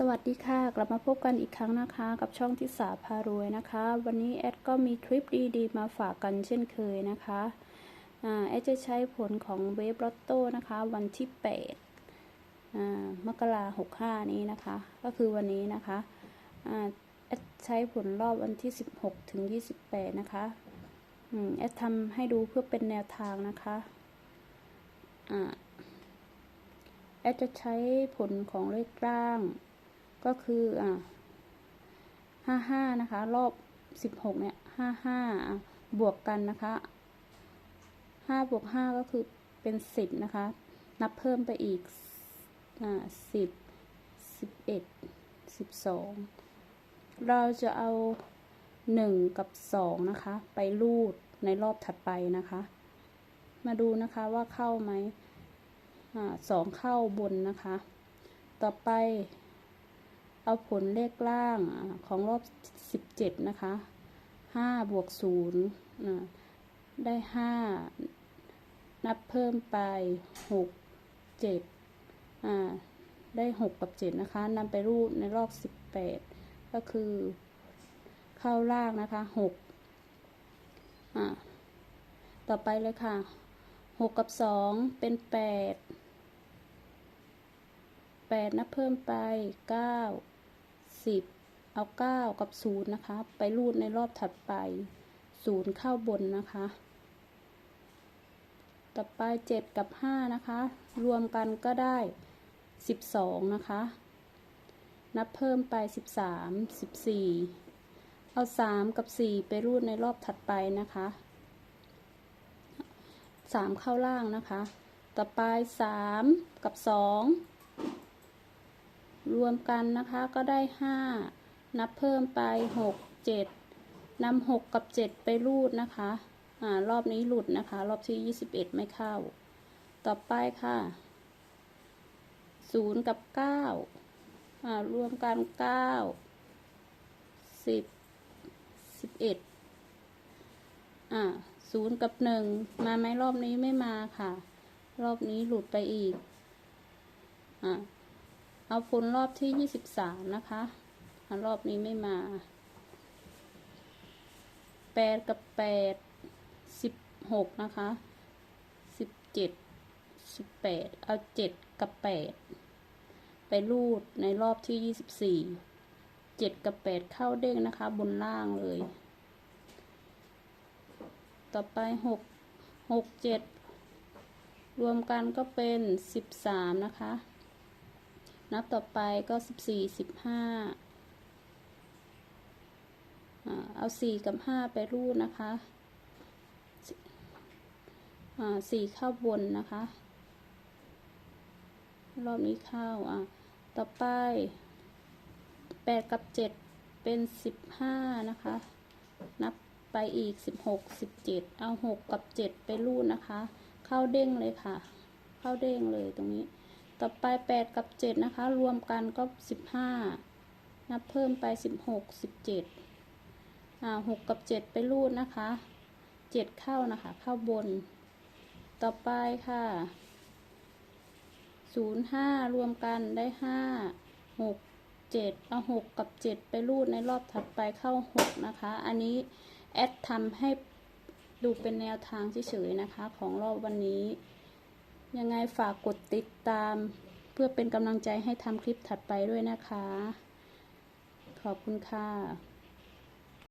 สวัสดีค่ะ กลับมาพบกันอีกครั้งนะคะ กับช่องที่สาพารวยนะคะ วันนี้แอดก็มีคลิปดีๆ มาฝากกันเช่นเคยนะคะแอดจะใช้ผลของเวฟลอตโต้นะคะ วันที่8มกราหกห้านี้นะคะ ก็คือวันนี้นะคะแอดใช้ผลรอบวันที่ 16 ถึง 28 นะคะแอดทำให้ดูเพื่อเป็นแนวทางนะคะแอดจะใช้ผลของเลขร่าง ก็คืออ่าห้าห้านะคะ รอบสิบหกเนี่ยห้าห้าบวกกันนะคะห้าบวกห้าก็คือเป็นสิบนะคะ นับเพิ่มไปอีกอ่าสิบสิบเอ็ดสิบสองเราจะเอาหนึ่งกับสองนะคะ ไปรูดในรอบถัดไปนะคะ มาดูนะคะว่าเข้าไหมอ่าสองเข้าบนนะคะ ต่อไป เอาผลเลขล่างของรอบสิบเจ็ดนะคะห้าบวกศูนย์ได้ห้านับเพิ่มไปหกเจ็ดอ่าได้หกกับเจ็ดนะคะนำไปรูดในรอบสิบแปดก็คือเข้าล่างนะคะหกอ่า ต่อไปเลยค่ะหกกับสองเป็นแปดแปดนับเพิ่มไปเก้าสิเอาเก้ากับศูนย์นะคะ ไปรูดในรอบถัดไปศูนย์เข้าบนนะคะ ต่อไปเจ็ดกับห้านะคะ รวมกันก็ได้สิบสองนะคะ นับเพิ่มไปสิบสามสิบสี่เอาสามกับสี่ไปรูดในรอบถัดไปนะคะสามเข้าล่างนะคะ ต่อไปสามกับสอง รวมกันนะคะก็ได้ห้านับเพิ่มไปหกเจ็ดนำหกกับเจ็ดไปรูดนะคะอ่ารอบนี้หลุดนะคะ รอบที่ยี่สิบเอ็ดไม่เข้า ต่อไปค่ะศูนย์กับเก้าอ่ารวมกันเก้าสิบสิบเอ็ดอ่าศูนย์กับหนึ่งมาไหมรอบนี้ไม่มาค่ะ รอบนี้หลุดไปอีกอ่า เอาผลรอบที่ยี่สิบสามนะคะรอบนี้ไม่มาแปดกับแปดสิบหกนะคะสิบเจ็ดสิบแปดเอาเจ็ดกับแปดไปรูดในรอบที่ยี่สิบสี่เจ็ดกับแปดเข้าเด้งนะคะ บนล่างเลย ต่อไปหกหกเจ็ดรวมกันก็เป็นสิบสามนะคะ นับต่อไปก็สิบสี่สิบห้าเอาสี่กับห้าไปรูดนะคะสี่เข้าบนนะคะ รอบนี้เข้าอะต่อไปแปดกับเจ็ดเป็นสิบห้านะคะ นับไปอีกสิบหกสิบเจ็ดเอาหกกับเจ็ดไปรูดนะคะ เข้าเด้งเลยค่ะ เข้าเด้งเลยตรงนี้ ต่อไปแปดกับเจ็ดนะคะ รวมกันก็สิบห้านับเพิ่มไปสิบหกสิบเจ็ดอ่าหกกับเจ็ดไปรูดนะคะเจ็ดเข้านะคะ เข้าบน ต่อไปค่ะศูนย์ห้ารวมกันได้ห้าหกเจ็ดเอาหกกับเจ็ดไปรูดในรอบถัดไปเข้าหกนะคะ อันนี้ แอดทำให้ดูเป็นแนวทางเฉยๆนะคะ ของรอบวันนี้ ยังไงฝากกดติดตาม เพื่อเป็นกำลังใจให้ทำคลิปถัดไปด้วยนะคะ ขอบคุณค่ะ